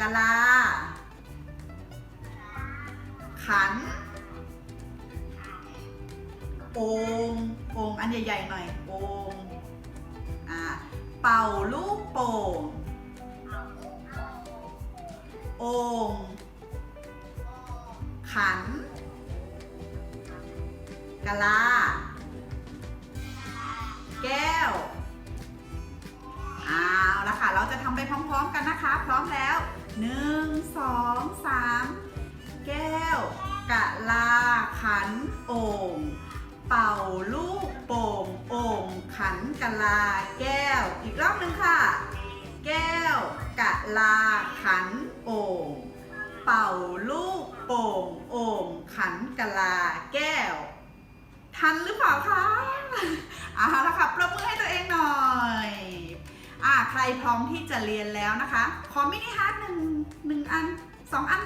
กะลา ขันโอ่งโอ่งอันใหญ่ๆหน่อยโองอ่าเป่าลูกโป่งโอ่งขัน กะลา แก้ว เอาละค่ะ เราจะทำไปพร้อมๆ แล้ว1 2 3แก้ว กะลาขันโอ่งเป่าลูกโป่งโอ่งขันกะลาแก้ว อีกรอบหนึ่งค่ะ แก้ว กะลาขันโอ่งเป่าลูกโป่งโอ่งขันกะลาแก้ว ทันหรือเปล่าคะเอาละค่ะประมือให้ตัวเองหน่อย อ่าใครพร้อมที่จะเรียนแล้วนะคะ ขอมินิฮาร์ดหนึ่งหนึ่งอันสองอัน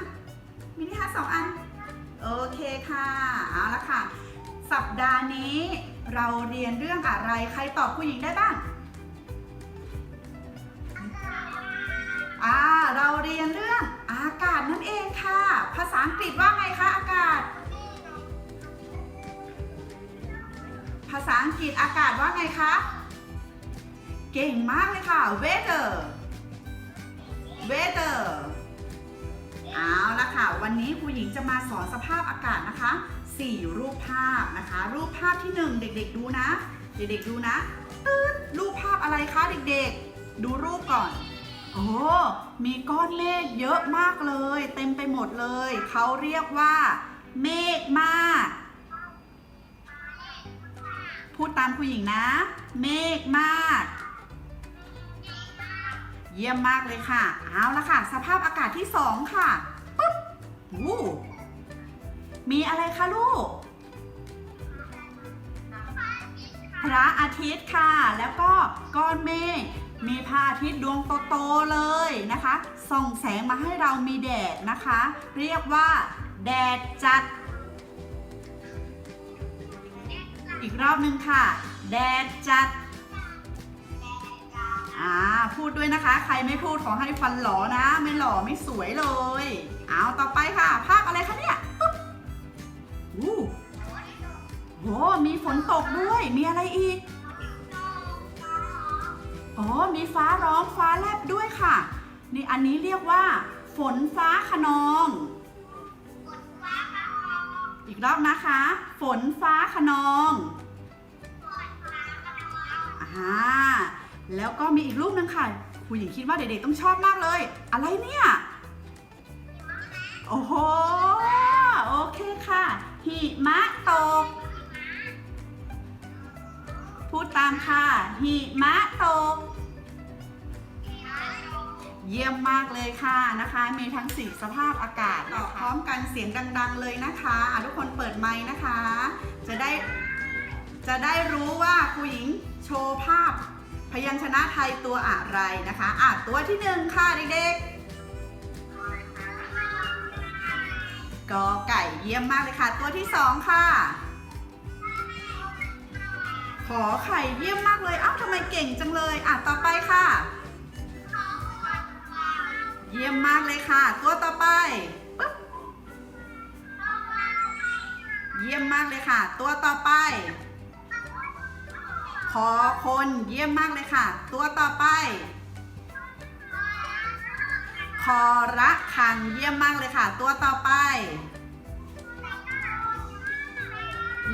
มินิฮาร์ดสองอัน โอเคค่ะ เอาละค่ะ สัปดาห์นี้เราเรียนเรื่องอะไร ใครตอบผู้หญิงได้บ้าง อ่า เราเรียนเรื่องอากาศนั่นเองค่ะ ภาษาอังกฤษว่าไงคะอากาศ ภาษาอังกฤษอากาศว่าไงคะ เก่งมากเลยค่ะ weather weather เอาละค่ะ วันนี้ครูหญิงจะมาสอนสภาพอากาศนะคะ 4 รูปภาพนะคะ รูปภาพที่ 1 เด็กๆดูนะ เด็กๆดูนะตืดรูปภาพอะไรคะเด็กๆ ดูรูปก่อน โอ้มีก้อนเมฆเยอะมากเลย เต็มไปหมดเลย เขาเรียกว่า เมฆมาก พูดตามผู้หญิงนะ เมฆมาก เยี่ยมมากเลยค่ะ เอาละค่ะ สภาพอากาศที่สองค่ะปุ๊บวูมีอะไรคะลูก พระอาทิตย์ค่ะ แล้วก็ก้อนเมฆ มีพระอาทิตย์ดวงโตๆเลยนะคะ ส่องแสงมาให้เรามีแดดนะคะ เรียกว่า แดดจัด อีกรอบหนึ่งค่ะ แดดจัด อ่าพูดด้วยนะคะ ใครไม่พูดขอให้ฟันหลอนะ ไม่หล่อไม่สวยเลย เอาต่อไปค่ะ ภาพอะไรคะเนี่ยปุ๊บอู้โหมีฝนตกด้วย มีอะไรอีกอ๋อมีฟ้าร้องฟ้าแลบด้วยค่ะ นี่อันนี้เรียกว่า ฝนฟ้าขนอง อีกรอบนะคะ ฝนฟ้าขนองอ่า แล้วก็มีอีกรูปหนึงค่ะครูหญิงคิดว่าเด็กๆต้องชอบมากเลย อะไรเนี่ย โอ้โห โอเคค่ะ หิมะตก พูดตามค่ะ หิมะตก เยี่ยมมากเลยค่ะนะคะ มีทั้งสี่สภาพอากาศตอบพร้อมกันเสียงดัง ๆ เลยนะคะะทุกคนเปิดไมค์นะคะ จะได้ จะได้รู้ว่าครูหญิงโชว์ภาพ พยัญชนะไทยตัวอะไรนะคะอะตัวที่หนึ่งค่ะเด็กๆกอไก่เยี่ยมมากเลยค่ะ ตัวที่สองค่ะ ขอไข่เยี่ยมมากเลยอ้าวทำไมเก่งจังเลยอะต่อไปค่ะ เยี่ยมมากเลยค่ะ ตัวต่อไปปึ๊บเยี่ยมมากเลยค่ะ ตัวต่อไป ขอคนเยี่ยมมากเลยค่ะ ตัวต่อไป คอระคังเยี่ยมมากเลยค่ะ ตัวต่อไป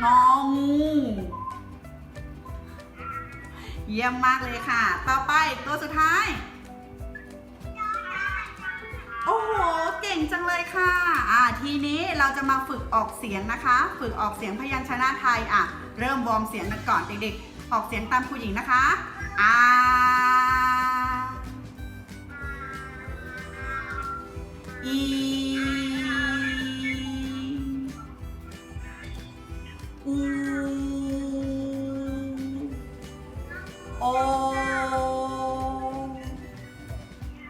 งองูเยี่ยมมากเลยค่ะ ต่อไปตัวสุดท้าย โอ้โห เก่งจังเลยค่ะ อ่า ทีนี้เราจะมาฝึกออกเสียงนะคะ ฝึกออกเสียงพยัญชนะไทย อะ เริ่มวอร์มเสียงกันก่อนเด็กๆ ออกเสียงตามครูหญิงนะคะอาอีอูโอ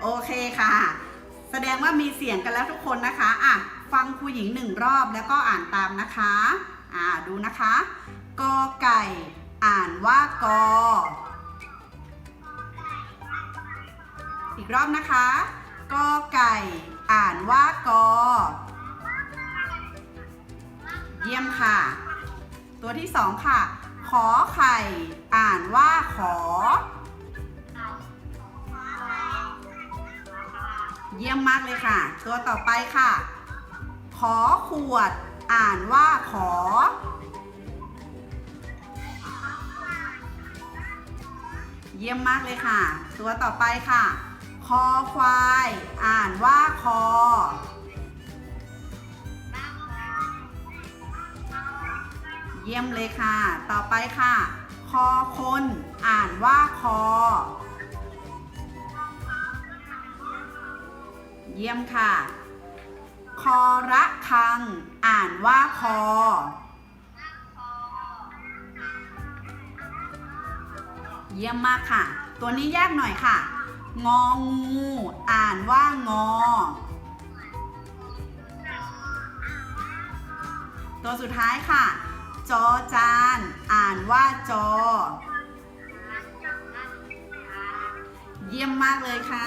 โอเคค่ะ แสดงว่ามีเสียงกันแล้วทุกคนนะคะอะฟังครูหญิงหนึ่งรอบแล้วก็อ่านตามนะคะ อ่าดูนะคะกอไก่ อ่านว่ากอ อีกรอบนะคะ กอไก่ อ่านว่ากอ เยี่ยมค่ะ ตัวที่สองค่ะ ขอไข่ อ่านว่าขอ เยี่ยมมากเลยค่ะ ตัวต่อไปค่ะ ขอขวด อ่านว่าขอ เยี่ยมมากเลยค่ะ ตัวต่อไปค่ะ คอควาย อ่านว่าคอ เยี่ยมเลยค่ะ ต่อไปค่ะ คอคน อ่านว่าคอ เยี่ยมค่ะ คอระคัง อ่านว่าคอ เยี่ยมมากค่ะ ตัวนี้ยากหน่อยค่ะ งองู อ่านว่างอ ตัวสุดท้ายค่ะ จอจาน อ่านว่าจอ เยี่ยมมากเลยค่ะ